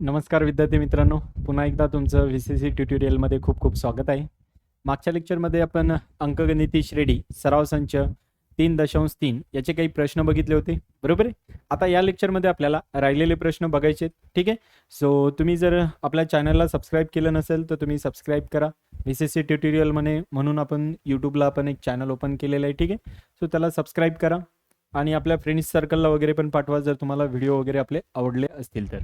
नमस्कार विद्यार्थी मित्रांनो. पुन्हा एकदा तुमचं व्ही सी सी ट्युटोरियलमध्ये खूप खूप स्वागत आहे. मागच्या लेक्चरमध्ये आपण अंकगणिती श्रेणी सराव संच तीन दशांश तीन याचे काही प्रश्न बघितले होते. बरोबर आहे? आता या लेक्चरमध्ये आपल्याला राहिलेले प्रश्न बघायचे आहेत. ठीक आहे? सो तुम्ही जर आपल्या चॅनलला सबस्क्राईब केलं नसेल तर तुम्ही सबस्क्राईब करा. व्ही सी सी ट्युटोरियलमध्ये म्हणून आपण यूट्यूबला आपण एक चॅनल ओपन केलेलं आहे. ठीक आहे? सो त्याला सबस्क्राईब करा. आणि आपल्या फ्रेंड्स सर्कलला वगैरे पण पाठवा जर तुम्हाला व्हिडिओ वगैरे आपले आवडले असतील तर.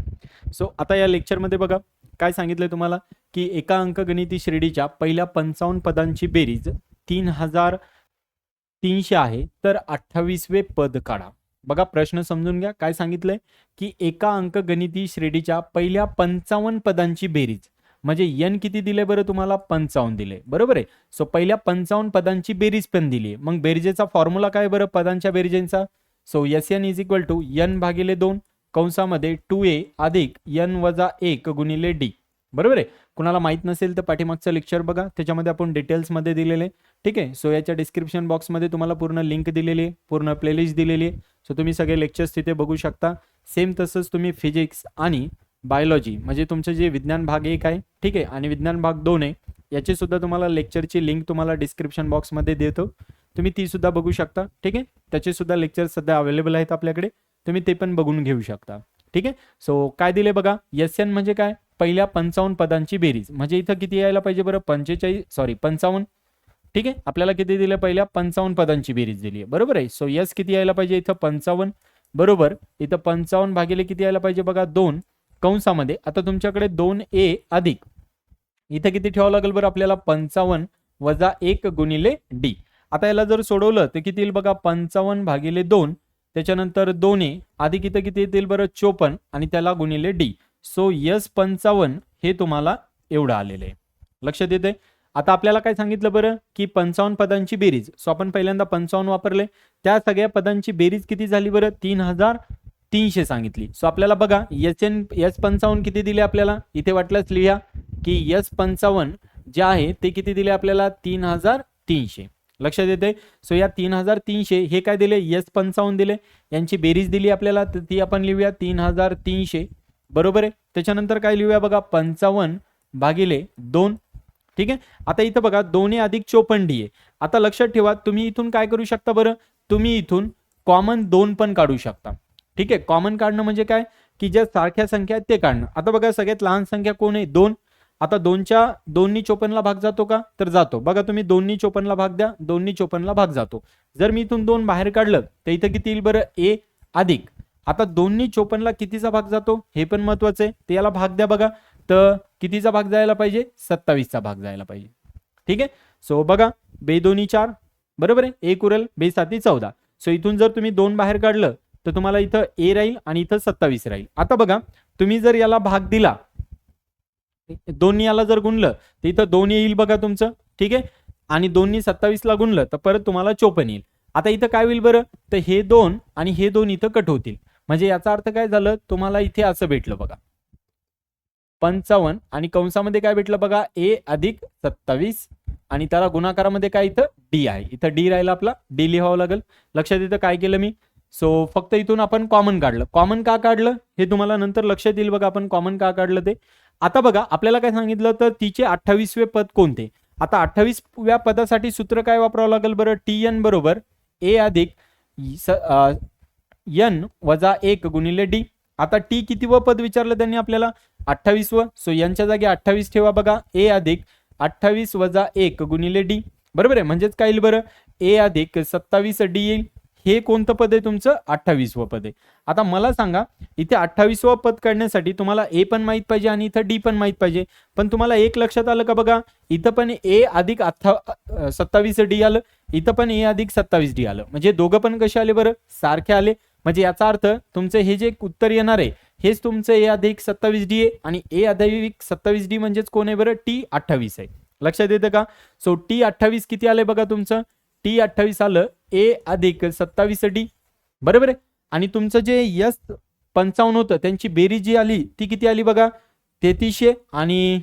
सो आता या लेक्चरमध्ये बघा काय सांगितलंय तुम्हाला? की एका अंकगणिती श्रेणीच्या पहिल्या पंचावन्न पदांची बेरीज तीन हजार तीनशे आहे तर अठ्ठावीसवे पद काढा. बघा प्रश्न समजून घ्या. काय सांगितलंय? की एका अंकगणिती श्रेणीच्या पहिल्या पंचावन्न पदांची बेरीज म्हणजे एन किती दिले बरं तुम्हाला? पंचावन्न दिले. बरोबर आहे? सो पहिल्या पंचावन्न पदांची बेरीज पण दिली आहे. मग बेरीजेचा फॉर्म्युला काय बरं पदांच्या बेरीजेंचा? So S N is equal to N भागिले दोन कंसामध्ये टू ए अधिक एन वजा एक गुणिले डी बरोबर आहे? कुणाला माहीत नसेल तर पाठीमागचं लेक्चर बघा. त्याच्यामध्ये आपण डिटेल्समध्ये दिलेले. ठीक आहे? सो याच्या डिस्क्रिप्शन बॉक्समध्ये तुम्हाला पूर्ण लिंक दिलेली आहे. पूर्ण प्लेलिस्ट दिलेली आहे. सो तुम्ही सगळे लेक्चर्स तिथे बघू शकता. सेम तसंच तुम्ही फिजिक्स आणि बायोलॉजी म्हणजे तुमचं जे विज्ञान भाग एक आहे ठीक आहे आणि विज्ञान भाग दोन आहे याची सुद्धा तुम्हाला लेक्चरची लिंक तुम्हाला डिस्क्रिप्शन बॉक्समध्ये देतो. तुम्ही ती सुद्धा बघू शकता ठीक आहे? त्याचे सुद्धा लेक्चर सध्या अवेलेबल आहेत आपल्याकडे. तुम्ही ते पण बघून घेऊ शकता ठीक आहे? सो काय दिले बघा? एस एन म्हणजे काय? पहिल्या पंचावन्न पदांची बेरीज. म्हणजे इथं किती यायला पाहिजे बरं? पंचेचाळीस सॉरी पंचावन्न. ठीक आहे? आपल्याला किती दिले? पहिल्या पंचावन्न पदांची बेरीज दिली आहे. बरोबर आहे? सो यस किती यायला पाहिजे? इथं पंचावन्न. बरोबर? इथं पंचावन्न भागिले किती यायला पाहिजे बघा? दोन. कंसामध्ये. आता तुमच्याकडे दोन ए अधिक. इथं किती ठेवावं लागेल बरं आपल्याला? पंचावन्न वजा एक गुणिले डी. आता याला जर सोडवलं तर किती येईल बघा? पंचावन्न भागिले दोन. त्याच्यानंतर दोन ए. अधिक इथं किती येतील बरं? चोपन्न. आणि त्याला गुणिले डी. सो यस पंचावन्न हे तुम्हाला एवढं आलेलं आहे. लक्षात येते आता आपल्याला काय सांगितलं बरं? की पंचावन्न पदांची बेरीज. सो आपण पहिल्यांदा पंचावन्न वापरले. त्या सगळ्या पदांची बेरीज किती झाली बरं? तीन हजार तीनशे सांगितली. सो आपल्याला बघा एच एन एस पंचावन्न किती दिले आपल्याला? इथे वाटलंच लिहा की एस पंचावन्न जे आहे ते किती दिले आपल्याला? तीन हजार तीनशे. लक्षात येते सो या तीन हजार तीनशे हे काय दिले? एस पंचावन्न दिले. यांची बेरीज दिली आपल्याला तर ती आपण लिहूया तीन हजार तीनशे. बरोबर आहे? त्याच्यानंतर काय लिहूया बघा? पंचावन्न भागिले दोन. ठीक आहे? आता इथं बघा दोन्ही अधिक चोपन्न डी आहे. आता लक्षात ठेवा तुम्ही इथून काय करू शकता बरं? तुम्ही इथून कॉमन दोन पण काढू शकता. ठीक आहे? कॉमन काढणं म्हणजे काय? की ज्या सारख्या संख्या आहेत ते काढणं. आता बघा सगळ्यात लहान संख्या कोण आहे? दोन. आता दोनच्या दोन्ही चोपन्नला भाग जातो का? तर जातो. बघा तुम्ही दोन्ही चोपन्नला भाग द्या दोन्ही चोपन्नला भाग जातो. जर मी इथून दोन बाहेर काढलं तर इथं किती येईल बरं? ए अधिक. आता दोन्ही चोपन्नला कितीचा भाग जातो? हे पण महत्वाचं आहे. ते याला भाग द्या बघा. तर कितीचा भाग जायला पाहिजे? सत्तावीसचा भाग जायला पाहिजे. ठीक आहे? सो बघा. बे दोन्ही चार. बरोबर आहे? एक उरल बे साती चौदा. सो इथून जर तुम्ही दोन बाहेर काढलं तर तुम्हाला इथं ए राहील आणि इथं सत्तावीस राहील. आता बघा तुम्ही जर याला भाग दिला दोन्ही याला जर गुणलं तर इथं दोन येईल बघा तुमचं ठीक आहे? आणि दोन्ही सत्तावीसला गुणलं तर परत तुम्हाला चोपण येईल. आता इथं काय होईल बरं? तर हे दोन आणि हे दोन इथं कट होतील. म्हणजे याचा अर्थ काय झालं? तुम्हाला इथे असं भेटलं बघा. पंचावन्न आणि कंसामध्ये काय भेटलं बघा? ए अधिक सत्तावीस आणि त्याला गुणाकारामध्ये काय इथं? डी आहे. इथं डी राहिला आपला डी लिहावं लागेल. लक्षात येतं काय केलं मी? सो फक्त इथून आपण कॉमन काढलं. कॉमन का काढलं? हे तुम्हाला नंतर लक्षात येईल बघा आपण कॉमन का काढलं ते. आता बघा आपल्याला काय सांगितलं तर तिचे अठ्ठावीसवे पद कोणते? आता अठ्ठावीसव्या पदासाठी सूत्र काय वापरावं लागेल बरं? टी एन बरोबर ए अधिक एन वजा एक गुणिले डी आता टी किती व पद विचारलं त्यांनी आपल्याला? अठ्ठावीसवं. सो यांच्या जागी अठ्ठावीस ठेवा बघा. ए अधिक अठ्ठावीस वजा एक गुणिले डी बरोबर आहे? म्हणजेच काय येईल बरं? ए अधिक सत्तावीस डी येईल. हे कोणतं पद आहे तुमचं? अठ्ठावीसवं पद आहे. आता मला सांगा इथे अठ्ठावीसवं पद काढण्यासाठी तुम्हाला ए पण माहीत पाहिजे आणि इथं डी पण माहीत पाहिजे. पण तुम्हाला एक लक्षात आलं का बघा? इथं पण ए अधिक अठ्ठा सत्तावीस डी आलं. इथं पण ए अधिक सत्तावीस डी आलं. म्हणजे दोघं पण कसे आले बरं? सारखे आले. म्हणजे याचा अर्थ तुमचं हे जे उत्तर येणार आहे हेच तुमचं ए अधिक सत्तावीस डी आहे आणि ए अधिक सत्तावीस डी म्हणजेच कोण आहे बरं? टी अठ्ठावीस आहे. लक्षात येतं का? सो टी अठ्ठावीस किती आले बघा तुमचं? टी अठ्ठावीस आलं ए अधिक सत्तावीस डी. बरोबर आहे? आणि तुमचं जे यस पंचावन्न होतं त्यांची बेरीज जी आली ती किती आली बघा? तेहतीसशे आणि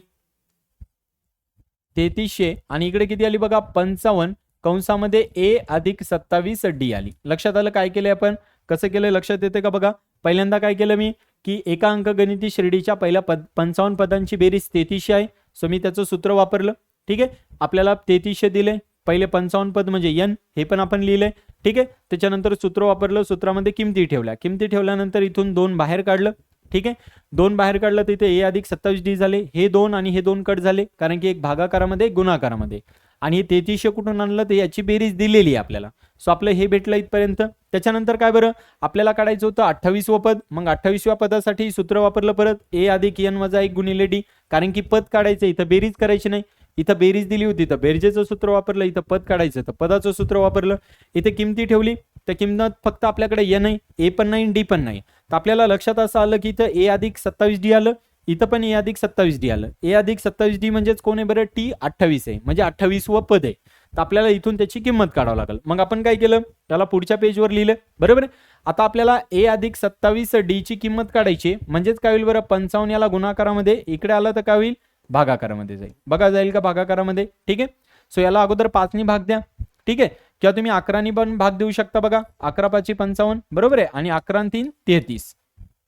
तेहतीसशे आणि इकडे किती आली बघा? पंचावन्न. कंसामध्ये ए अधिक सत्तावीस डी आली. लक्षात आलं काय केलंय आपण? कसं केलंय? लक्षात येते का बघा? पहिल्यांदा काय केलं मी? की एका अंकगणिती श्रेणीच्या पहिल्या पद पंचावन्न पदांची बेरीज तेहतीसशे आहे. सो मी त्याचं सूत्र वापरलं. ठीक आहे? आपल्याला तेहतीसशे दिले पहिले पंचावन्न पद म्हणजे यन हे पण आपण लिहिलंय. ठीक आहे? त्याच्यानंतर सूत्र वापरलं सूत्रामध्ये किमती ठेवल्या. किमती ठेवल्यानंतर इथून दोन बाहेर काढलं. ठीक आहे? दोन बाहेर काढलं तिथे ए अधिक सत्तावीस डी झाले. हे दोन आणि हे दोन कट झाले कारण की एक भागाकारामध्ये एक गुणाकारामध्ये. आणि हे तेहतीसशे कुठून आणलं तर याची बेरीज दिलेली आहे आपल्याला. सो आपलं हे भेटलं इथपर्यंत. त्याच्यानंतर काय बरं? आपल्याला काढायचं होतं अठ्ठावीसवं पद. मग अठ्ठावीसव्या पदासाठी सूत्र वापरलं परत. ए अधिक एन वजा एक गुणिले डी कारण की पद काढायचं इथं बेरीज करायची नाही. इथं बेरीज दिली होती. तर बेरजेचं सूत्र वापरलं इथं पद काढायचं. तर पदाचं सूत्र वापरलं. इथे किमती ठेवली. तर किंमत फक्त आपल्याकडे ए नाही ए पण नाही डी पण नाही. तर आपल्याला लक्षात असं आलं की इथं ए अधिक सत्तावीस डी आलं. इथं पण ए अधिक सत्तावीस डी आलं. ए अधिक सत्तावीस डी म्हणजेच कोण आहे बरं? टी अठ्ठावीस आहे. म्हणजे अठ्ठावीस व पद आहे. तर आपल्याला इथून त्याची किंमत काढावं लागेल. मग आपण काय केलं? त्याला पुढच्या पेजवर लिहिलं. बरोबर आहे? आता आपल्याला ए अधिक सत्तावीस डी ची किंमत काढायची म्हणजेच काय होईल बरं? पंचावन्न याला गुणाकारामध्ये इकडे आलं तर काय होईल? भागाकारामध्ये जाईल. बघा जाईल का भागाकारामध्ये? ठीक आहे? सो याला अगोदर पाचनी भाग द्या. ठीक आहे? किंवा तुम्ही अकरानी पण भाग देऊ शकता बघा. अकरा पाचशे पंचावन्न. बरोबर आहे? आणि अकरा तीन तेहतीस.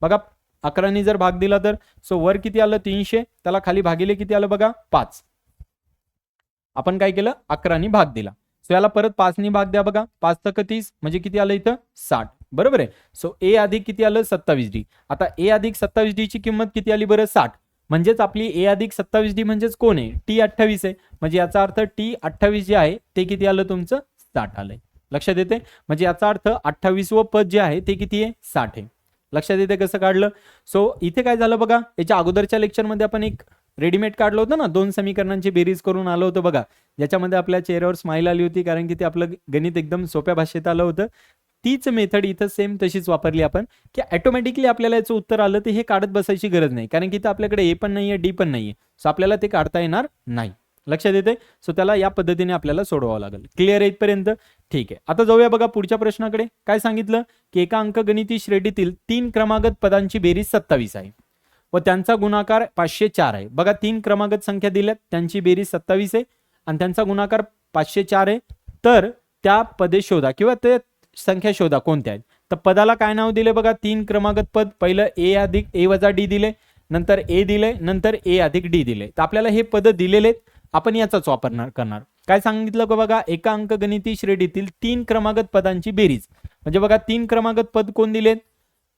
बघा अकरानी जर भाग दिला तर सो वर किती आलं? तीनशे. त्याला खाली भागिले किती आलं बघा? पाच. आपण काय केलं? अकरानी भाग दिला. सो याला परत पाचनी भाग द्या बघा. पाच तक तीस. म्हणजे किती आलं इथं? साठ. बरोबर आहे? सो ए अधिक किती आलं? सत्तावीस डी आता ए अधिक सत्तावीस डी ची किंमत किती आली बरं? साठ. म्हणजेच आपली ए अधिक सत्तावीस डी म्हणजेच कोण आहे? टी अठ्ठावीस आहे. म्हणजे याचा अर्थ टी अठ्ठावीस जे आहे ते किती आलं तुमचं? साठ आलंय. लक्षात येते म्हणजे याचा अर्थ अठ्ठावीस व पद जे आहे ते किती आहे? साठ आहे. लक्षात येते कसं काढलं? सो इथे काय झालं बघा? याच्या अगोदरच्या लेक्चरमध्ये आपण एक रेडीमेड काढलं होतं ना? दोन समीकरणांची बेरीज करून आलं होतं बघा. ज्याच्यामध्ये आपल्या चेहऱ्यावर स्माईल आली होती कारण की ते आपलं गणित एकदम सोप्या भाषेत आलं होतं. तीच मेथड इथं सेम तशीच वापरली आपण की ऑटोमॅटिकली आपल्याला याचं उत्तर आलं तर हे काढत बसायची गरज नाही. कारण की इथं आपल्याकडे ए पण नाही आहे डी पण नाही आहे सो आपल्याला ते काढता येणार नाही. लक्षात येते सो त्याला या पद्धतीने आपल्याला सोडवावं लागेल. क्लिअर आहे इथपर्यंत? ठीक आहे. आता जाऊया बघा पुढच्या प्रश्नाकडे. काय सांगितलं? की एका अंकगणिती श्रेणीतील तीन क्रमागत पदांची बेरीज सत्तावीस आहे. व त्यांचा गुणाकार पाचशे चार आहे. बघा तीन क्रमागत संख्या दिल्यात. त्यांची बेरीज सत्तावीस आहे. आणि त्यांचा गुणाकार पाचशे चार आहे. तर त्या पदे शोधा. किंवा ते संख्या शोधा कोणत्या आहेत? तर पदाला काय नाव दिले बघा? तीन क्रमागत पद. पहिलं ए अधिक ए वजा डी दिले नंतर ए दिले नंतर ए अधिक डी दिले. तर आपल्याला हे पद दिलेले आहेत. आपण याचाच वापरणार करणार. काय सांगितलं का बघा? एका अंकगणिती श्रेणीतील तीन क्रमागत पदांची बेरीज. म्हणजे बघा तीन क्रमागत पद कोण दिलेत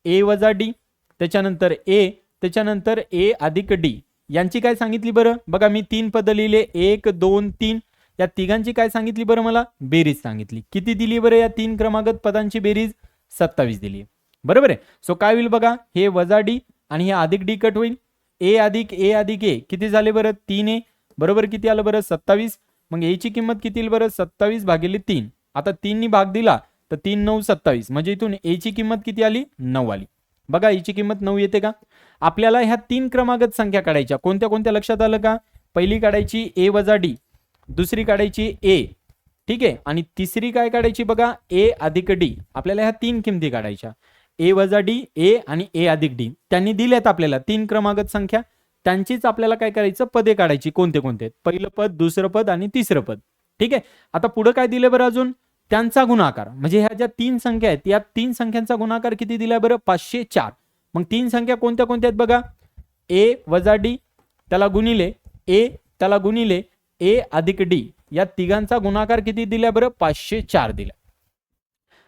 ए वजा डी त्याच्यानंतर ए त्याच्यानंतर ए अधिक डी. यांची काय सांगितली बरं? बघा मी तीन पद लिहिले. एक दोन तीन. या तिघांची काय सांगितली बरं मला? बेरीज सांगितली. किती दिली बरं या तीन क्रमागत पदांची बेरीज? सत्तावीस दिली. बरोबर आहे? सो काय होईल बघा? हे वजा डी आणि हे अधिक डी कट होईल. ए अधिक ए अधिक ए. किती झाले बरं? तीन ए. बरोबर किती आलं बरं? सत्तावीस. मग एची किंमत किती येईल बरं? सत्तावीस भागिले तीन. आता तीननी भाग दिला तर तीन नऊ सत्तावीस. म्हणजे इथून एची किंमत किती आली? नऊ आली. बघा याची किंमत नऊ येते का? आपल्याला ह्या तीन क्रमागत संख्या काढायच्या. कोणत्या कोणत्या लक्षात आलं का? पहिली काढायची ए वजा डी. दुसरी काढायची ए ठीक आहे? आणि तिसरी काय काढायची बघा? ए अधिक डी आपल्याला ह्या तीन किमती काढायच्या. ए वजा डी ए आणि ए अधिक डी त्यांनी दिल्यात आपल्याला तीन क्रमागत संख्या. त्यांचीच आपल्याला काय करायचं? पदे काढायची. कोणते कोणते? पहिलं पद दुसरं पद आणि तिसरं पद. ठीक आहे? आता पुढं काय दिलं बरं अजून? त्यांचा गुणाकार. म्हणजे ह्या ज्या तीन संख्या आहेत या तीन संख्यांचा गुणाकार किती दिला बरं? पाचशे चार. मग तीन संख्या कोणत्या कोणत्या आहेत बघा? ए वजा डी त्याला गुणिले. ए त्याला गुणिले. ए अधिक डी या तिघांचा गुणाकार किती दिला बरं? पाचशे चार दिला.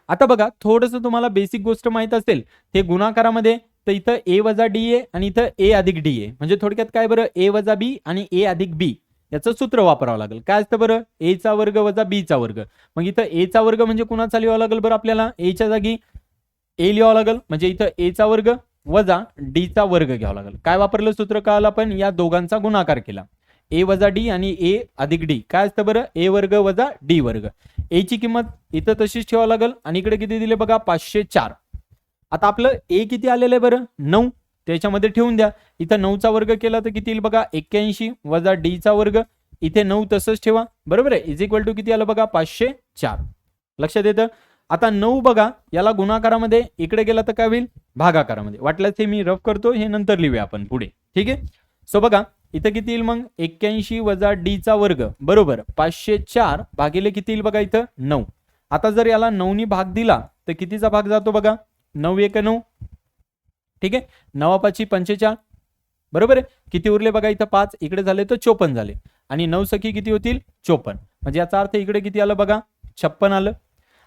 आता बघा थोडस तुम्हाला बेसिक गोष्ट माहीत असेल ते गुणाकारामध्ये तर इथं ए वजा डी ए आणि इथं ए अधिक डी ए. म्हणजे थोडक्यात काय बरं? ए वजा बी आणि ए अधिक बी याचं सूत्र वापरावं लागेल. काय असतं बरं? ए चा वर्ग वजा बी चा वर्ग. मग इथं ए चा वर्ग म्हणजे कुणाचा लिहावा लागेल बरं आपल्याला? ए च्या जागी ए लिहावं लागेल. म्हणजे इथं ए चा वर्ग वजा डी चा वर्ग घ्यावा लागेल. काय वापरलं सूत्र काल आपण? या दोघांचा गुणाकार केला. ए वजा डी आणि ए अधिक डी. काय असतं बरं? ए वर्ग वजा डी वर्ग. ए ची किंमत इथं तशीच ठेवावं लागेल आणि इकडे किती दिले बघा? पाचशे चार. आता आपलं ए किती आलेलं आहे बरं? नऊ. त्याच्यामध्ये ठेवून द्या. इथं नऊचा वर्ग केला तर किती येईल बघा? एक्क्याऐंशी वजा डी चा वर्ग. इथे नऊ तसंच ठेवा. बरोबर आहे? इज इक्वल टू किती आलं बघा? पाचशे चार. लक्षात येतं? आता नऊ बघा. याला गुणाकारामध्ये इकडे गेला तर काय होईल? भागाकारामध्ये. वाटल्यास हे मी रफ करतो. हे नंतर लिहूया आपण पुढे. ठीक आहे? सो बघा. इथं किती येईल मग? एक्क्याऐंशी वजा डी चा वर्ग. बरोबर. पाचशे चार भागिले किती येईल बघा इथं? नऊ. आता जर याला नऊनी भाग दिला तर कितीचा भाग जातो बघा? नऊ एक नऊ. ठीक आहे? नवापाची पंचेचाळ बरोबर आहे? किती उरले बघा इथं पाच? इकडे झाले तर चोपन्न झाले. आणि नऊ सखी किती होतील? चोपन्न. म्हणजे याचा अर्थ इकडे किती आलं बघा? छप्पन आलं.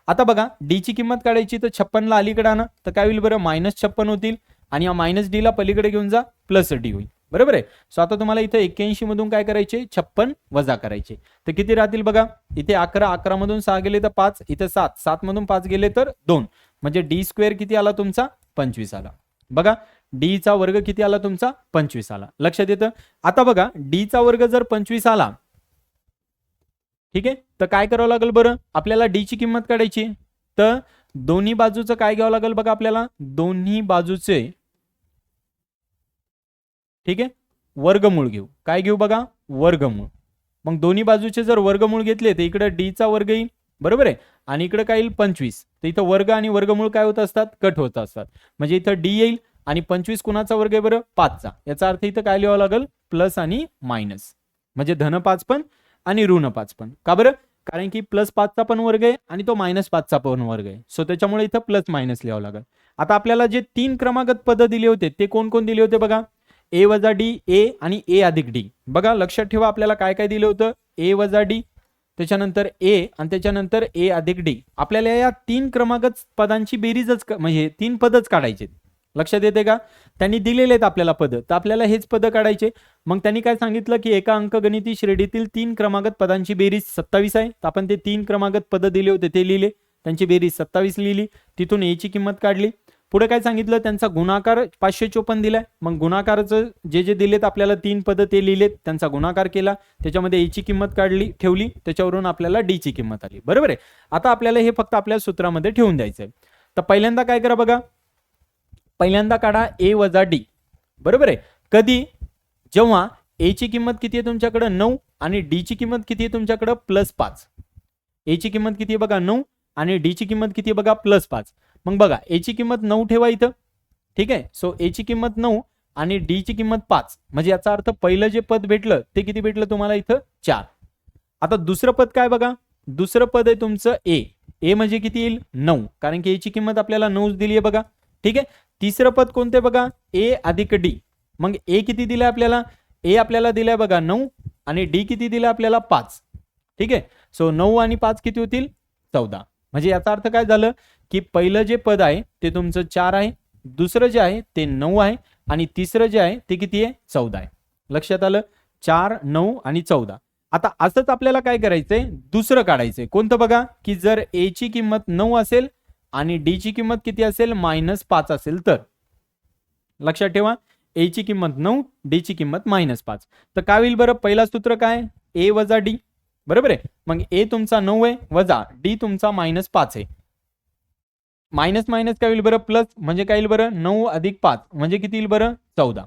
आता बघा डी ची किंमत काढायची तर छप्पनला अलीकडे आणा. तर काय होईल बरं? मायनस छप्पन होतील. आणि या मायनस डीला पलीकडे घेऊन जा प्लस डी होईल. बरोबर आहे? सो आता तुम्हाला इथं एक्क्याऐंशी मधून काय करायचे? छप्पन वजा करायचे. तर किती राहतील बघा? इथे अकरा अकरा मधून सहा गेले तर पाच इथे सात सात मधून पाच गेले तर दोन. म्हणजे डी स्क्वेअर किती आला तुमचा? पंचवीस आला. बघा डी चा वर्ग किती आला तुमचा? पंचवीस आला. लक्षात येतं? आता बघा डी चा वर्ग जर पंचवीस आला ठीक आहे? तर काय करावं लागेल बरं? आपल्याला डी ची किंमत काढायची तर दोन्ही बाजूचं काय घ्यावं लागेल बघा आपल्याला? दोन्ही बाजूचे ठीक आहे? वर्गमूळ घेऊ. काय घेऊ बघा? वर्गमूळ. मग दोन्ही बाजूचे जर वर्गमूळ घेतले तर इकडे डी चा वर्ग येईल. बरोबर आहे? आणि इकडे काय येईल? पंचवीस. तर इथं वर्ग आणि वर्गमूळ काय होत असतात? कट होत असतात. म्हणजे इथं डी येईल आणि पंचवीस कुणाचा वर्ग आहे बरं? पाचचा. याचा अर्थ इथं काय लिहावं लागेल? प्लस आणि मायनस. म्हणजे धन पाच पण आणि ऋण पाच पण. का बरं? कारण की प्लस पाचचा पण वर्ग आहे आणि तो मायनस पाचचा पण वर्ग आहे. सो त्याच्यामुळे इथं प्लस मायनस लिहावं लागेल. आता आपल्याला जे तीन क्रमागत पद दिले होते ते कोण कोण दिले होते बघा? ए वजा डी ए आणि ए अधिक डी. बघा लक्षात ठेवा आपल्याला काय काय दिलं होतं? ए वजा डी त्याच्यानंतर ए आणि त्याच्यानंतर ए अधिक डी. आपल्याला या तीन क्रमागत पदांची बेरीजच म्हणजे तीन पदच काढायचे. लक्षात येते का? त्यांनी दिलेले आहेत आपल्याला पद. तर आपल्याला हेच पद काढायचे. मग त्यांनी काय सांगितलं की एका अंकगणिती श्रेणीतील तीन क्रमागत पदांची बेरीज सत्तावीस आहे. तर आपण ते तीन क्रमागत पद दिले होते ते लिहिले. त्यांची बेरीज सत्तावीस लिहिली. तिथून ए ची किंमत काढली. पुढे काय सांगितलं? त्यांचा गुणाकार पाचशे चोपन्न दिलाय. मग गुणाकारचं जे जे दिलेत आपल्याला तीन पद ते लिहिलेत त्यांचा गुणाकार केला. त्याच्यामध्ये ए ची किंमत काढली ठेवली. त्याच्यावरून आपल्याला डी ची किंमत आली. बरोबर आहे? आता आपल्याला हे फक्त आपल्या सूत्रामध्ये ठेवून द्यायचं आहे तर पहिल्यांदा काय करा बघा. पहिल्यांदा काढा ए वजा डी बरोबर आहे? कधी? जेव्हा ए ची किंमत किती आहे तुमच्याकडं? नऊ. आणि डी ची किंमत किती आहे तुमच्याकडं? प्लस पाच. ए ची किंमत किती आहे बघा? नऊ. आणि डी ची किंमत किती आहे बघा? प्लस पाच. मग बघा ए ची किंमत नऊ ठेवा इथं. ठीक आहे? सो ए ची किंमत नऊ आणि डी ची किंमत पाच. म्हणजे याचा अर्थ पहिलं जे पद भेटलं ते किती भेटलं तुम्हाला इथं? चार. आता दुसरं पद काय बघा? दुसरं पद आहे तुमचं ए ए म्हणजे किती येईल? नऊ. कारण की ए ची किंमत आपल्याला नऊच दिली आहे बघा. ठीक आहे? तिसरं पद कोणते बघा? ए अधिक डी मग ए किती दिलं आपल्याला? ए आपल्याला दिलाय बघा नऊ आणि डी किती दिलं आपल्याला? पाच. ठीक आहे? सो नऊ आणि पाच किती होतील? चौदा. म्हणजे याचा अर्थ काय झालं? की पहिलं जे पद आहे ते तुमचं चार आहे दुसरं जे आहे ते नऊ आहे आणि तिसरं जे आहे ते किती आहे चौदा आहे. लक्षात आलं? चार नऊ आणि चौदा. आता असंच आपल्याला काय करायचंय? दुसरं काढायचंय. कोणतं बघा? की जर ए ची किंमत नऊ असेल आणि डी ची किंमत किती असेल? मायनस पाच असेल तर. लक्षात ठेवा. ए ची किंमत नऊ डी ची किंमत मायनस पाच. तर काय होईल बरं? पहिला सूत्र काय? ए वजा डी बरोबर आहे? मग ए तुमचा नऊ आहे वजा डी तुमचा मायनस पाच आहे. मायनस मायनस काय होईल बरं? प्लस म्हणजे काय येईल बरं? नऊ अधिक पाच. म्हणजे किती येईल बरं? चौदा.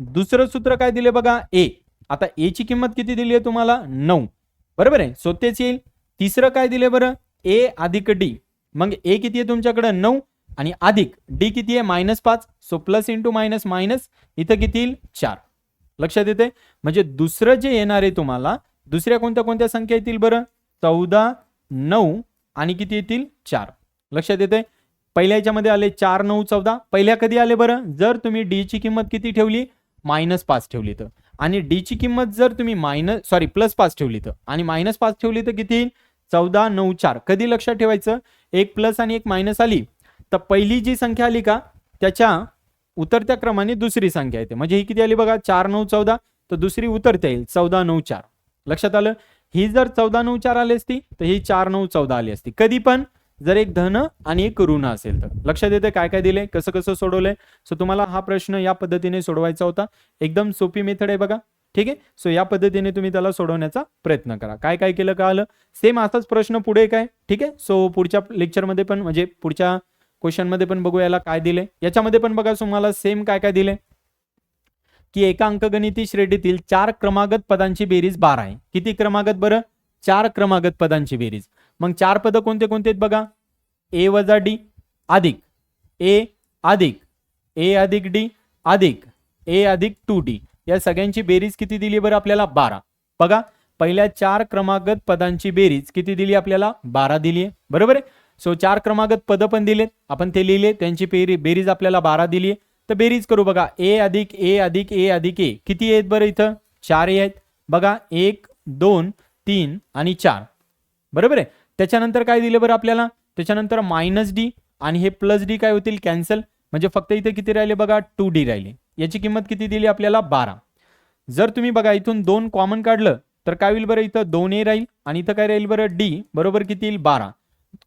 दुसरं सूत्र काय दिले बघा? ए. आता ए ची किंमत किती दिली आहे तुम्हाला? नऊ. बरोबर आहे? सो तेच येईल. तिसरं काय दिले बरं? ए अधिक डी. मग ए किती आहे तुमच्याकडं? नऊ. आणि अधिक डी किती आहे? मायनस पाच. So plus into minus minus इथं किती येईल? चार. लक्षात येते म्हणजे दुसरं जे येणार आहे तुम्हाला दुसऱ्या कोणत्या कोणत्या संख्या येतील बरं? चौदा नऊ आणि किती येतील? चार. लक्षात येते पहिल्या याच्यामध्ये आले चार नऊ चौदा. पहिल्या कधी आले बरं? जर तुम्ही डी ची किंमत किती ठेवली? मायनस पाच ठेवली तर. आणि डी ची किंमत जर तुम्ही मायनस सॉरी प्लस पाच ठेवली तर. आणि मायनस पाच ठेवली तर किती? चौदा नऊ चार. कधी लक्षात ठेवायचं? एक प्लस आणि एक मायनस आली. तर पहिली जी संख्या आली का? त्याच्या उतरत्या क्रमाने दुसरी संख्या येते. म्हणजे ही किती आली बघा? चार नऊ चौदा. तर दुसरी उतरता येईल. चौदा नऊ चार. लक्षात आलं? ही जर चौदा नऊ चार आली असती तर ही चार नऊ चौदा आली असती. कधी पण? जर एक धन आणि एक ऋण असेल तर. लक्षात येते काय काय दिले कसं कसं सोडवलंय? सो तुम्हाला हा प्रश्न या पद्धतीने सोडवायचा होता. एकदम सोपी मेथड आहे बघा. ठीक आहे? सो या पद्धतीने तुम्ही त्याला सोडवण्याचा प्रयत्न करा. काय काय केलं का आलं? सेम असाच प्रश्न पुढे काय? ठीक आहे? सो पुढच्या लेक्चरमध्ये पण म्हणजे पुढच्या क्वेश्चनमध्ये पण बघू याला काय दिले याच्यामध्ये पण बघा तुम्हाला सेम काय काय दिले की एका अंकगणिती श्रेणीतील चार क्रमागत पदांची बेरीज बारा आहे. किती क्रमागत बरं? चार क्रमागत पदांची बेरीज. मग चार पद कोणते कोणते आहेत बघा? ए वजा डी अधिक. ए अधिक. ए अधिक डी अधिक. ए अधिक टू डी. या सगळ्यांची बेरीज किती दिली बरं आपल्याला? बारा. बघा पहिल्या चार क्रमागत पदांची बेरीज किती दिली आपल्याला? बारा दिली आहे. बरोबर आहे? सो चार क्रमागत पद पण दिलेत. आपण ते लिहिले त्यांची पेरी बेरीज आपल्याला बारा दिली आहे. तर बेरीज करू बघा. ए अधिक ए अधिक ए अधिक ए. किती आहेत बरं इथं? चार ए आहेत. बघा एक दोन तीन आणि चार. बरोबर आहे? त्याच्यानंतर काय दिलं बरं आपल्याला? त्याच्यानंतर मायनस डी आणि हे प्लस डी काय होतील? कॅन्सल म्हणजे फक्त इथे किती राहिले बघा? टू डी राहिले. याची किंमत किती दिली आपल्याला? बारा. जर तुम्ही बघा इथून दोन कॉमन काढलं तर काय होईल बरं? इथं दोन ए राहील आणि इथं काय राहील बरं? डी बरोबर किती येईल? बारा.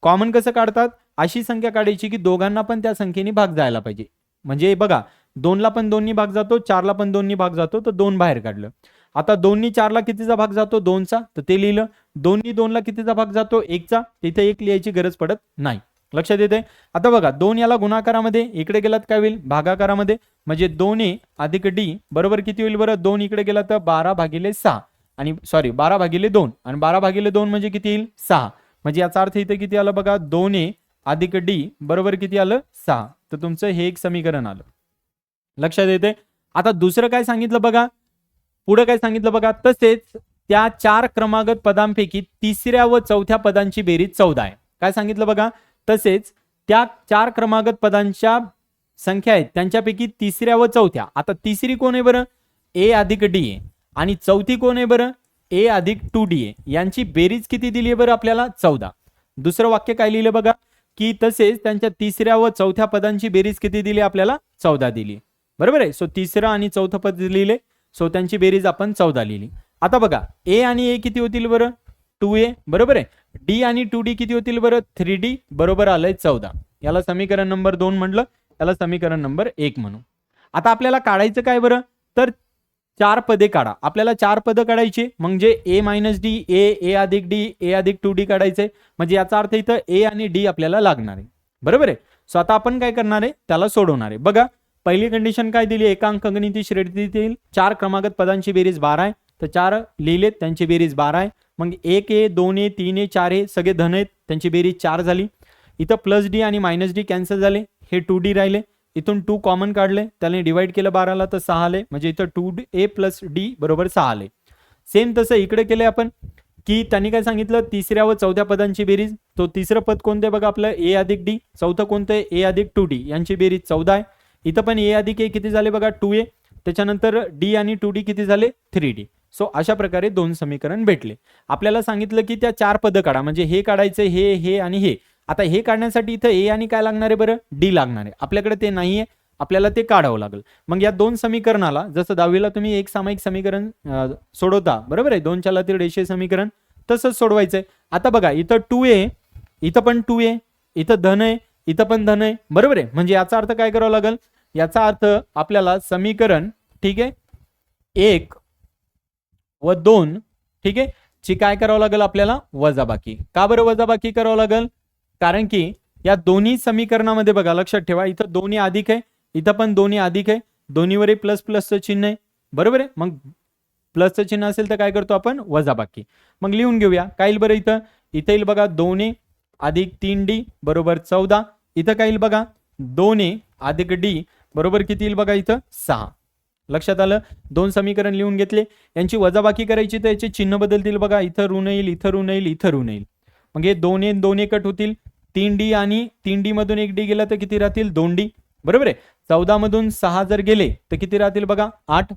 कॉमन कसं काढतात? अशी संख्या काढायची की दोघांना पण त्या संख्येने भाग जायला पाहिजे. म्हणजे बघा दोनला पण दोन्ही भाग जातो चारला पण दोन्ही भाग जातो तर दोन बाहेर काढलं. आता दोन्ही चारला कितीचा भाग जातो? दोनचा. तर ते लिहिलं. दोन्ही दोनला कितीचा भाग जातो? एकचा. तिथे एक लिहायची गरज पडत नाही. लक्षात येते आता बघा दोन याला गुणाकारामध्ये इकडे गेलात काय होईल? भागाकारामध्ये. म्हणजे दोन ए अधिक डी बरोबर किती होईल बरं? दोन इकडे गेला तर बारा भागिले सहा. आणि सॉरी बारा भागिले दोन. आणि बारा भागिले दोन म्हणजे किती येईल? सहा. म्हणजे याचा अर्थ इथे किती आलं बघा? दोन ए अधिक डी बरोबर किती आलं? सहा. तर तुमचं हे एक समीकरण आलं. लक्षात येते आता दुसरं काय सांगितलं बघा? पुढं काय सांगितलं बघा? तसेच त्या चार क्रमागत पदांपैकी तिसऱ्या व चौथ्या पदांची बेरीज चौदा आहे. काय सांगितलं बघा? तसेच त्या चार क्रमागत पदांच्या संख्या आहेत त्यांच्यापैकी तिसऱ्या व चौथ्या. आता तिसरी कोण आहे बरं? ए अधिक डी ए. आणि चौथी कोण आहे बरं? ए अधिक टू डी ए. यांची बेरीज किती दिली आहे बरं आपल्याला? चौदा. दुसरं वाक्य काय लिहिलं बघा? की तसेच त्यांच्या तिसऱ्या व चौथ्या पदांची बेरीज किती दिली आपल्याला? चौदा दिली बरोबर आहे? सो तिसरं आणि चौथं पद लिहिले. सो त्यांची बेरीज आपण चौदा लिहिली. आता बघा ए आणि ए किती होतील बरं? टू ए बरोबर आहे? डी आणि टू डी किती होतील बरं? थ्री डी बरोबर आलंय चौदा. याला समीकरण नंबर दोन म्हटलं याला समीकरण नंबर एक म्हणू. आता आपल्याला काढायचं काय बरं? तर चार पदे काढा. आपल्याला चार पदं काढायची. म्हणजे ए मायनस डी ए ए अधिक डी ए अधिक टू डी काढायचे म्हणजे याचा अर्थ इथं ए आणि डी आपल्याला लागणार आहे. बरोबर आहे? सो आता आपण काय करणार आहे? त्याला सोडवणार आहे. बघा पहिली कंडिशन काय दिली? एकांक अंकगणिती श्रेणीतील चार क्रमागत पदांची बेरीज बारा आहे. तर चार लिहिलेत त्यांची बेरीज बारा आहे. मग एक ए दोन ए तीन ए चार ए सगळे धन आहेत. त्यांची बेरीज चार झाली. इथं प्लस डी आणि मायनस डी कॅन्सल झाले. हे टू डी राहिले. इथून टू कॉमन काढले. त्याने डिवाइड केलं बाराला तर सहा आले. म्हणजे इथं टू ए प्लस डी बरोबर सहा आले. सेम तसं इकडे केले आपण की त्यांनी काय सांगितलं? तिसऱ्या व चौथ्या पदांची बेरीज. तो तिसरं पद कोणतं आहे बघा आपलं? ए अधिक डी चौथं कोणतं आहे? ए अधिक टू डी यांची बेरीज चौदा आहे. इथं पण ए अधिक ए किती झाले बघा? Two A. त्याच्यानंतर डी आणि टू डी किती झाले? Three D. सो अशा प्रकारे दोन समीकरण भेटले. आपल्याला सांगितलं की त्या चार पदं काढा. म्हणजे हे काढायचं हे हे आणि हे. आता हे काढण्यासाठी इथं ए आणि काय लागणार आहे बरं? डी लागणार आहे. आपल्याकडे ते नाही आहे. आपल्याला ते काढावं लागेल. मग या दोन समीकरणाला जसं दहावीला तुम्ही एक सामायिक समीकरण सोडवता बरोबर आहे? दोन चलातील रेषे समीकरण तसंच सोडवायचंय. आता बघा इथं टू ए इथं पण टू ए इथं धन आहे इथं पण धन आहे. बरोबर आहे? म्हणजे याचा अर्थ काय करावा लागेल? याचा अर्थ आपल्याला समीकरण ठीक आहे? एक व दोन ठीक आहे? ची काय करावं लागेल आपल्याला? वजाबाकी. का बरं वजाबाकी करावं लागेल? कारण की या दोन्ही समीकरणामध्ये बघा लक्षात ठेवा इथं दोन्ही अधिक आहे इथं पण दोन्ही अधिक आहे. दोन्हीवरही प्लस प्लसचं चिन्ह आहे. बरोबर आहे? मग प्लसचं चिन्ह असेल तर काय करतो आपण? वजाबाकी. मग लिहून घेऊया. काय येईल बरं इथं? इथं येईल बघा दोन्ही अधिक तीन डी बरोबर चौदा. इथं काय येईल बघा? दोन ए अधिक डी बरोबर किती येईल बघा इथं? सहा. लक्षात आलं? दोन समीकरण लिहून घेतले. यांची वजाबाकी करायची तर याचे चिन्ह बदलतील बघा. इथं ऋण येईल इथं ऋण येईल इथं ऋण येईल. मग हे दोन ए दोन एकट कट होतील. तीन डी आणि तीन डी मधून एक डी गेला तर किती राहतील? दोन डी. बरोबर आहे? चौदा मधून सहा जर गेले तर किती राहतील बघा? आठ.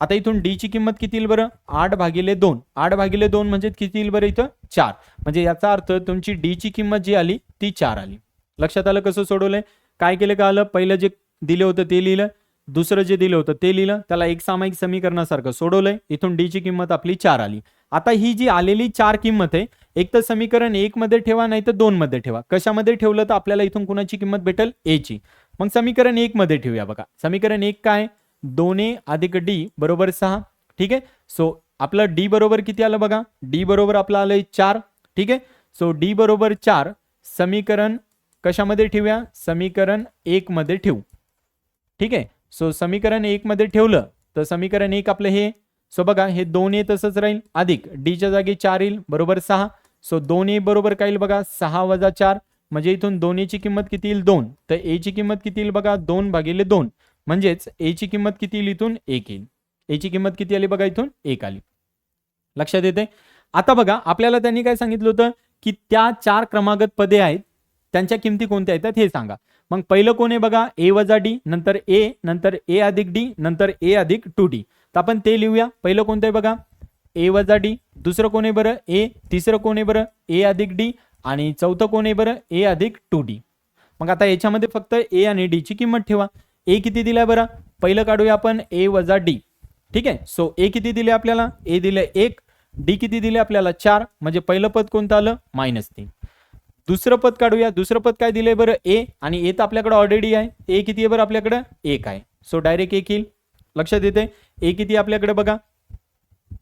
आता इथून डी ची किंमत किती येईल बरं? आठ भागिले दोन. आठ भागिले दोन म्हणजे किती येईल बरं इथं? चार. म्हणजे याचा अर्थ तुमची डी ची किंमत जी आली ती चार आली. लक्षात आलं कसं सोडवलंय? काय केलं का आलं? पहिलं जे दिलं होतं ते लिहिलं. दुसरं जे दिलं होतं ते लिहिलं. त्याला एक सामायिक समीकरणासारखं सोडवलंय. इथून डी ची किंमत आपली चार आली. आता ही जी आलेली चार किंमत आहे एक तर समीकरण एक मध्ये ठेवा नाही तर दोन मध्ये ठेवा. कशामध्ये ठेवलं तर आपल्याला इथून कुणाची किंमत भेटेल? ए ची. मग समीकरण एक मध्ये ठेवूया बघा. समीकरण एक काय? दोन अधिक डी बरोबर सहा. ठीक आहे? सो आपलं डी बरोबर किती आलं बघा? डी बरोबर आपलं आलंय चार. ठीक आहे? सो डी बरोबर चार. समीकरण कशामध्ये ठेवूया? समीकरण एक मध्ये ठेवू. ठीक आहे? सो समीकरण एक मध्ये ठेवलं तर समीकरण एक आपलं हे. सो बघा हे दोन ए तसंच राहील. अधिक डीच्या जागी चार येईल बरोबर सहा. सो दोन ए बरोबर काय येईल बघा? सहा वजा चार. म्हणजे इथून दोन किंमत किती येईल? दोन. तर ए ची किंमत किती येईल बघा? दोन भागिले दोन. म्हणजेच ए ची किंमत किती येईल इथून? एक येईल. ए ची किंमत किती आली बघा इथून? एक आली. लक्षात येते आता बघा आपल्याला त्यांनी काय सांगितलं होतं? की त्या चार क्रमागत पदे आहेत त्यांच्या किमती कोणत्या येतात हे सांगा. मग पहिलं कोण आहे बघा? ए वजा डी नंतर ए नंतर ए अधिक डी नंतर ए अधिक टू डी. तर आपण ते लिहूया. पहिलं कोणतं आहे बघा? ए वजा डी. दुसरं कोण आहे बरं? ए. तिसरं कोण आहे बरं? ए अधिक डी. आणि चौथं कोण आहे बरं? ए अधिक टू डी. मग आता याच्यामध्ये फक्त ए आणि डी ची किंमत ठेवा. ए किती दिलाय बरं? पहिलं काढूया आपण. ए वजा डी. ठीक आहे? सो ए किती दिले आपल्याला? ए दिले एक. डी किती दिले आपल्याला? चार. म्हणजे पहिलं पद कोणतं आलं? मायनस तीन. दुसरं पद काढूया. दुसरं पद काय दिलंय बरं? ए आणि ए तर आपल्याकडे ऑलरेडी आहे. ए किती आहे बरं आपल्याकडं? एक आहे. सो डायरेक्ट एक येईल. लक्षात येते ए किती आपल्याकडे बघा?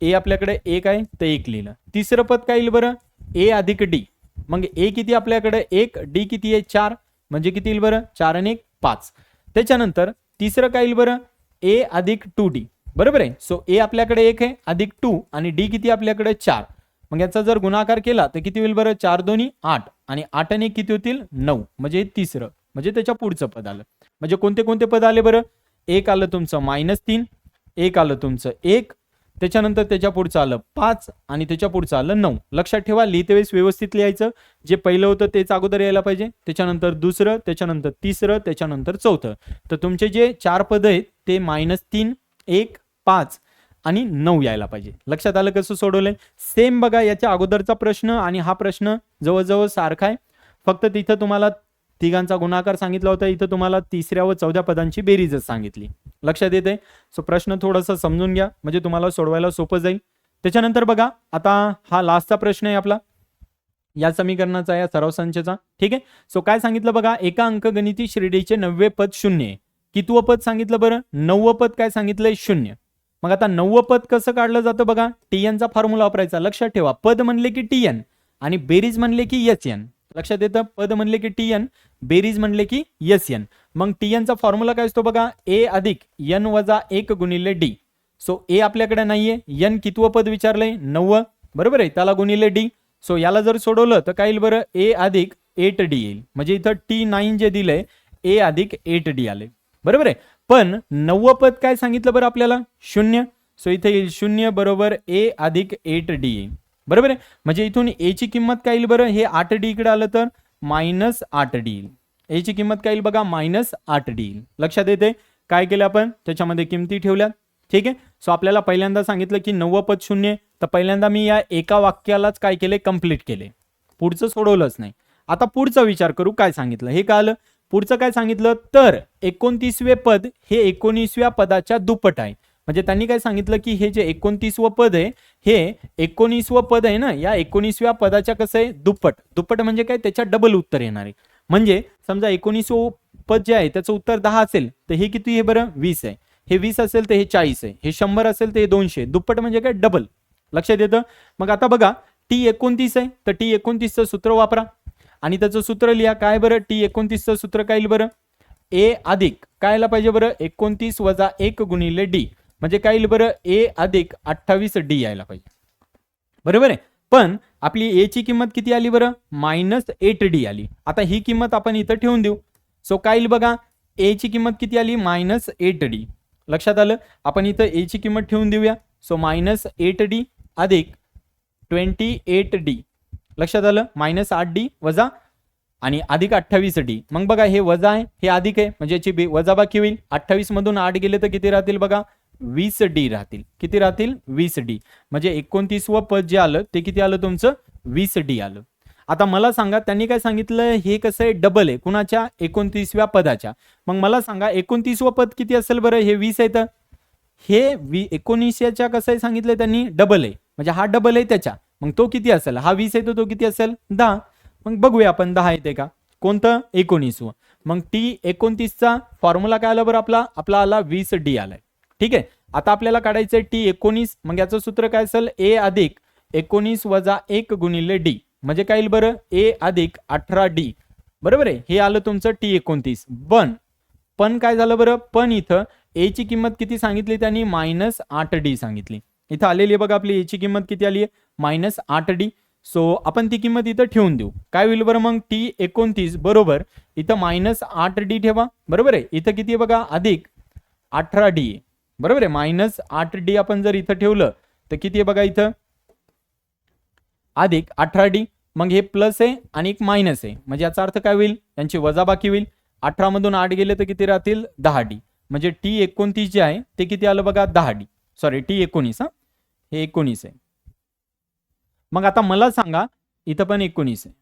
ए आपल्याकडे एक आहे तर एक लिहिलं. तिसरं पद काय येईल बरं? ए अधिक डी मग ए किती आपल्याकडे? एक. डी किती आहे? चार. म्हणजे किती येईल बरं? चार आणि एक पाच. त्याच्यानंतर तिसरं काय येईल बरं? ए अधिक टू डी बरोबर आहे? सो ए आपल्याकडे एक आहे अधिक टू आणि डी किती आपल्याकडे? चार. मग याचा जर गुणाकार केला तर किती होईल बरं? चार दोन्ही आठ. आणि आठ आणि एक किती होतील? नऊ. म्हणजे तिसरं. म्हणजे त्याच्या पुढचं पद आलं. म्हणजे कोणते कोणते पद आले बरं? एक आलं तुमचं मायनस तीन. एक आलं तुमचं एक. त्याच्यानंतर त्याच्या पुढचं आलं पाच आणि त्याच्या पुढचं आलं नऊ. लक्षात ठेवा लिहिते वेळेस व्यवस्थित लिहायचं. जे पहिलं होतं तेच अगोदर यायला पाहिजे. त्याच्यानंतर दुसरं त्याच्यानंतर तिसरं त्याच्यानंतर चौथं. तर तुमचे जे चार पद आहेत ते मायनस तीन एक पाच. आणि नऊ यायला पाहिजे. लक्षात आलं कसं सोडवलंय? सेम बघा याच्या अगोदरचा प्रश्न आणि हा प्रश्न जवळजवळ सारखा आहे. फक्त तिथं तुम्हाला तिघांचा गुणाकार सांगितला होता इथं तुम्हाला तिसऱ्या व चौथ्या पदांची बेरीजच सांगितली. लक्षात येते सो प्रश्न थोडासा समजून घ्या म्हणजे तुम्हाला सोडवायला सोपं जाईल. त्याच्यानंतर बघा आता हा लास्टचा प्रश्न आहे आपला. या समीकरणाचा या सराव संचचा ठीक आहे? सो काय सांगितलं बघा? एका अंकगणिती श्रेणीचे नववे पद शून्य आहे. कितवं पद सांगितलं बरं? नववं पद काय सांगितलंय? शून्य. मग आता नववं पद कसं काढलं जातं बघा? टी एनचा फॉर्म्युला वापरायचा. लक्षात ठेवा. पद म्हणले की टी एन आणि बेरीज म्हणले की एच एन लक्षात येतं? पद म्हणले की टी एन बेरीज म्हणले की एस एन मग टी एनचा फॉर्म्युला काय असतो बघा? ए अधिक एन वजा एक गुणिले डी सो ए आपल्याकडे नाहीये. एन कितवं पद विचारलंय? नववं. बरोबर आहे? त्याला गुणिले डी सो याला जर सोडवलं तर काय येईल बरं? ए अधिक एट डी येईल. म्हणजे इथं टी नाईन जे दिलंय ए अधिक एट डी आले बरोबर आहे? पण नववं पद काय सांगितलं बरं आपल्याला? शून्य. सो इथे येईल शून्य बरोबर ए अधिक एट डी बरोबर आहे? म्हणजे इथून ए ची किंमत काय येईल बरं? हे आठ डी इकडे आलं तर मायनस आठ डी येईल. ए ची किंमत काय येईल बघा? मायनस आठ डी येईल. लक्षात येते काय केलं आपण? त्याच्यामध्ये किमती ठेवल्या ठीक आहे? सो आपल्याला पहिल्यांदा सांगितलं की नववं पद शून्य. तर पहिल्यांदा मी या एका वाक्यालाच काय केले? कंप्लीट केले. पुढचं सोडवलंच नाही. आता पुढचा विचार करू काय सांगितलं? हे काय आलं? पुढचं काय सांगितलं? तर एकोणतीसवे पद हे एकोणीसव्या पदाच्या दुप्पट आहे. म्हणजे त्यांनी काय सांगितलं की हे जे एकोणतीसवं पद आहे हे एकोणीसवं पद आहे ना या एकोणीसव्या पदाच्या कसं आहे? दुप्पट. दुप्पट म्हणजे काय? त्याच्या डबल उत्तर येणार आहे. म्हणजे समजा एकोणीसवं पद जे आहे त्याचं उत्तर दहा असेल तर हे किती हे बरं? वीस आहे. हे वीस असेल तर हे चाळीस आहे. हे शंभर असेल तर हे दोनशे दुप्पट म्हणजे काय? डबल लक्षात येतं? मग आता बघा टी एकोणतीस आहे तर टी एकोणतीसचं सूत्र वापरा. आणि त्याचं सूत्र लिहा. काय बरं? टी एकोणतीसचं सूत्र काय येईल बरं? ए अधिक. काय यायला पाहिजे बरं? एकोणतीस वजा एक गुणिले डी. म्हणजे काय येईल बरं? ए अधिक अठ्ठावीस डी यायला पाहिजे. बरोबर आहे? पण आपली ए ची किंमत किती आली बरं? मायनस एट डी आली. आता ही किंमत आपण इथं ठेवून देऊ. सो काय येईल बघा? ए ची किंमत किती आली? Minus eight D. लक्षात आलं? आपण इथं ए ची किंमत ठेवून देऊया. सो मायनस एट डी अधिक ट्वेंटी एट डी. लक्षात आलं? मायनस आठ डी वजा आणि अधिक अठ्ठावीस डी मग बघा हे वजा आहे हे अधिक आहे म्हणजे याची बे- वजाबाकी होईल. अठ्ठावीस मधून आठ गेले तर किती राहतील बघा? वीस डी राहतील. किती राहतील? वीस डी म्हणजे एकोणतीसवं पद जे आलं ते किती आलं तुमचं? वीस डी आलं. आता मला सांगा त्यांनी काय सांगितलं? हे कसं आहे? डबल आहे. कुणाच्या? एकोणतीसव्या पदाच्या. मग मला सांगा एकोणतीसवं पद किती असेल बरं? हे वीस आहे तर? हे वी एकोणीसच्या कसं आहे सांगितलं त्यांनी? डबल आहे. म्हणजे हा डबल आहे त्याच्या. मग तो किती असेल? हा वीस येतो तो किती असेल? दहा. मग बघूया आपण दहा येते का? कोणतं? एकोणीसवं. मग टी एकोणतीसचा फॉर्म्युला काय आला बरं आपला? आपला आला वीस डी आलाय. ठीक आहे? आता आपल्याला काढायचं टी एकोणीस. मग याचं सूत्र काय असेल? ए अधिक एकोणीस वजा एक गुणिले डी. म्हणजे काय येईल बरं? ए अधिक अठरा डी. बरोबर आहे? हे आलं तुमचं टी एकोणतीस. पण पण काय झालं बरं? पण इथं ए ची किंमत किती सांगितली त्यांनी? मायनस आठ डी सांगितली. इथं आलेली आहे बघा आपली याची किंमत किती आली आहे? मायनस आठ डी सो आपण ती किंमत इथं ठेवून देऊ. काय होईल बरं मग? टी एकोणतीस बरोबर. इथं मायनस आठ डी ठेवा. बरोबर आहे? इथं किती आहे बघा? अधिक अठरा डी बरोबर आहे? मायनस आठ डी आपण जर इथं ठेवलं तर किती आहे बघा इथं? अधिक अठरा डी मग हे प्लस आहे आणि एक मायनस आहे. म्हणजे याचा अर्थ काय होईल? यांची वजाबाकी होईल. अठरामधून आठ गेले तर किती राहतील? दहा डी म्हणजे टी एकोणतीस जे आहे ते किती आलं बघा? दहा डी सॉरी टी एकोणीस हा? हे एकोणीस आहे. मग आता मला सांगा इथं पण एकोणीस आहे.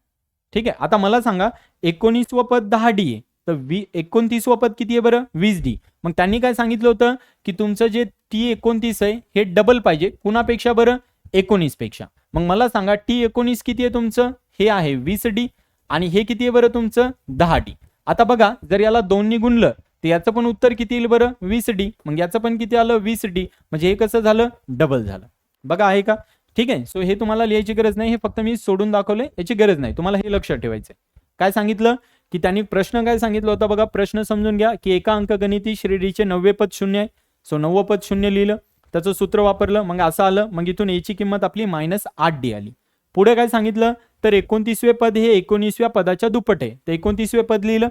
ठीक आहे? आता मला सांगा एकोणीसवं पद दहा डी आहे. तर वी एकोणतीसवं पद किती आहे बरं? वीस डी मग त्यांनी काय सांगितलं होतं? की तुमचं जे टी एकोणतीस आहे हे डबल पाहिजे. कुणापेक्षा बरं? एकोणीसपेक्षा. मग मला सांगा टी एकोणीस किती आहे तुमचं? हे आहे वीस डी आणि हे किती आहे बरं तुमचं? दहा डी आता बघा जर याला दोन गुणलं तर याचं पण उत्तर किती येईल बरं? वीस डी. मग याचं पण किती आलं? वीस डी. म्हणजे हे कसं झालं? डबल झालं. बघा आहे का? ठीक आहे. सो हे तुम्हाला लिहायची गरज नाही. हे फक्त मी सोडून दाखवले. याची गरज नाही. तुम्हाला हे लक्षात ठेवायचं काय सांगितलं? की त्यांनी प्रश्न काय सांगितलं होता बघा? प्रश्न समजून घ्या की एका अंकगणिती श्रेणीचे नववे पद शून्य आहे. सो नव्वं पद शून्य लिहिलं. त्याचं सूत्र वापरलं. मग असं आलं. मग इथून याची किंमत आपली मायनस आठ डी आली. पुढे काय सांगितलं? तर एकोणतीसवे पद हे एकोणीसव्या पदाच्या दुप्पट आहे. तर एकोणतीसवे पद लिहिलं.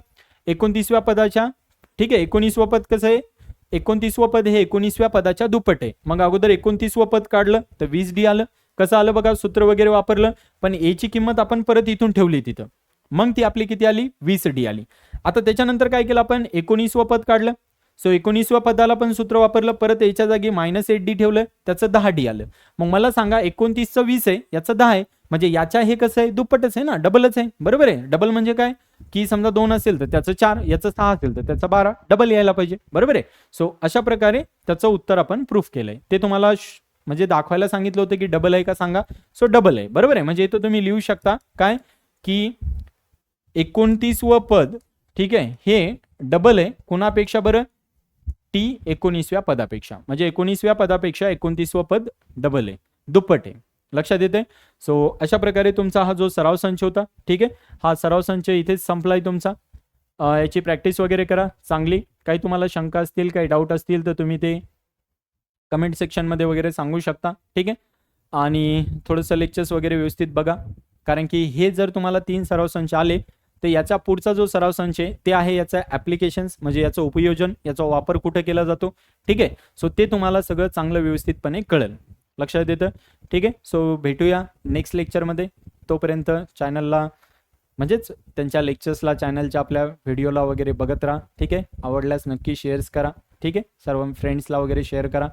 एकोणतीसव्या पदाच्या ठीक आहे एकोणीसवं पद कसं आहे? एकोणतीसवं पद हे एकोणीसव्या पदाच्या दुप्पट आहे. मग अगोदर एकोणतीसवं पद काढलं तर वीस डी आलं. कसं आलं बघा सूत्र वगैरे वापरलं पण एची किंमत आपण परत इथून ठेवली तिथं. मग ती आपली किती आली? वीस डी आली. आता त्याच्यानंतर काय केलं आपण? एकोणीसवं पद काढलं. सो एकोणीसव्या पदाला पण सूत्र वापरलं परत याच्या जागी मायनस एट डी ठेवलं त्याचं दहा डी आलं. मग मला सांगा एकोणतीसचं वीस आहे याचं दहा आहे. म्हणजे याच्या हे कसं आहे? दुप्पटच आहे ना डबलच आहे. बरोबर आहे? डबल म्हणजे काय? की समजा दोन असेल तर त्याचं चार याचं सहा असेल तर त्याचं बारा डबल यायला पाहिजे. बरोबर आहे? सो अशा प्रकारे त्याचं उत्तर आपण प्रूफ केलंय. ते तुम्हाला म्हणजे दाखवायला सांगितलं होतं की डबल आहे का सांगा. सो डबल आहे. बरोबर आहे? म्हणजे इथं तुम्ही लिहू शकता. काय? की एकोणतीस व पद ठीक आहे? हे डबल आहे. कुणापेक्षा बरं? टी एकोणीसव्या पदापेक्षा. म्हणजे एकोणीसव्या पदापेक्षा एकोणतीसवं पद डबल आहे. दुप्पट आहे. लक्षात येते? सो अशा प्रकारे तुमचा हा जो सराव संच होता ठीक आहे? हा सराव संच इथेच संपलाय तुमचा. याची प्रॅक्टिस वगैरे करा चांगली. काही तुम्हाला शंका असतील काही डाऊट असतील तर तुम्ही ते कमेंट सेक्शनमध्ये वगैरे सांगू शकता ठीक आहे? आणि थोडंसं लेक्चर्स वगैरे व्यवस्थित बघा. कारण की हे जर तुम्हाला तीन सराव संच आले तर याचा पुढचा जो सराव संच आहे ते आहे याचा ॲप्लिकेशन्स म्हणजे याचं उपयोजन याचा वापर कुठं केला जातो ठीक आहे? सो ते तुम्हाला सगळं चांगलं व्यवस्थितपणे कळेल. लक्षात येतं. ठीक आहे? सो भेटूया नेक्स्ट लेक्चरमध्ये तोपर्यंत चॅनलला म्हणजेच त्यांच्या लेक्चर्सला चॅनलच्या आपल्या व्हिडिओला वगैरे बघत राहा. ठीक आहे? आवडल्यास नक्की शेअर्स करा. ठीक आहे? सर्व फ्रेंड्सला वगैरे शेअर करा.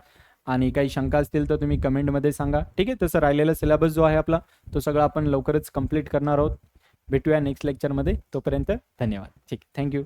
आणि काही शंका असतील तर तुम्ही कमेंटमध्ये सांगा. ठीक आहे? तसं राहिलेला सिलेबस जो आहे आपला तो सगळा आपण लवकरच कंप्लीट करणार आहोत. भेटूया नेक्स्ट लेक्चरमध्ये तोपर्यंत धन्यवाद. ठीक. थँक्यू